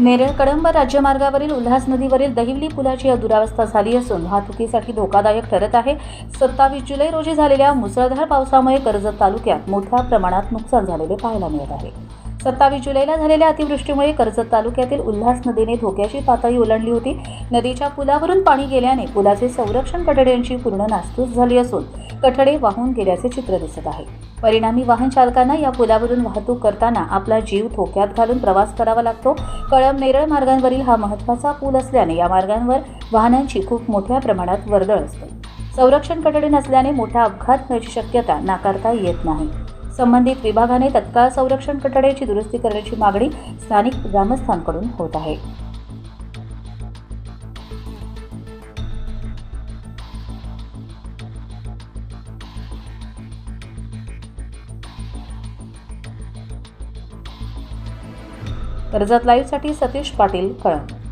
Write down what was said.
नेरळ कळंब राज्यमार्गावरील उल्हास नदीवरील दहिवली पुलाची दुरावस्था झाली असून वाहतुकीसाठी धोकादायक ठरत आहे. सत्तावीस जुलै रोजी झालेल्या मुसळधार पावसामुळे कर्जत तालुक्यात मोठ्या प्रमाणात नुकसान झालेले पाहायला मिळत आहे. सत्तावीस जुलैला झालेल्या अतिवृष्टीमुळे कर्जत तालुक्यातील उल्हास नदीने धोक्याची पातळी ओलांडली होती. नदीच्या पुलावरून पाणी गेल्याने पुलाचे संरक्षण कठड्यांची पूर्ण नासधूस झाली असून कठडे वाहून गेल्याचे चित्र दिसत आहे. परिणामी वाहन चालकांना या पुलावरून वाहतूक करताना आपला जीव धोक्यात घालून प्रवास करावा लागतो. कळम नेरळ मार्गांवरील हा महत्त्वाचा पूल असल्याने या मार्गांवर वाहनांची खूप मोठ्या प्रमाणात वर्दळ असते. संरक्षण कठडे नसल्याने मोठा अपघात होण्याची शक्यता नाकारता येत नाही. संबंधित विभागाने तत्काळ संरक्षण कठड्याची दुरुस्ती करण्याची मागणी स्थानिक ग्रामस्थांकडून होत आहे. कर्जत लाईव्हसाठी सतीश पाटील कळंब.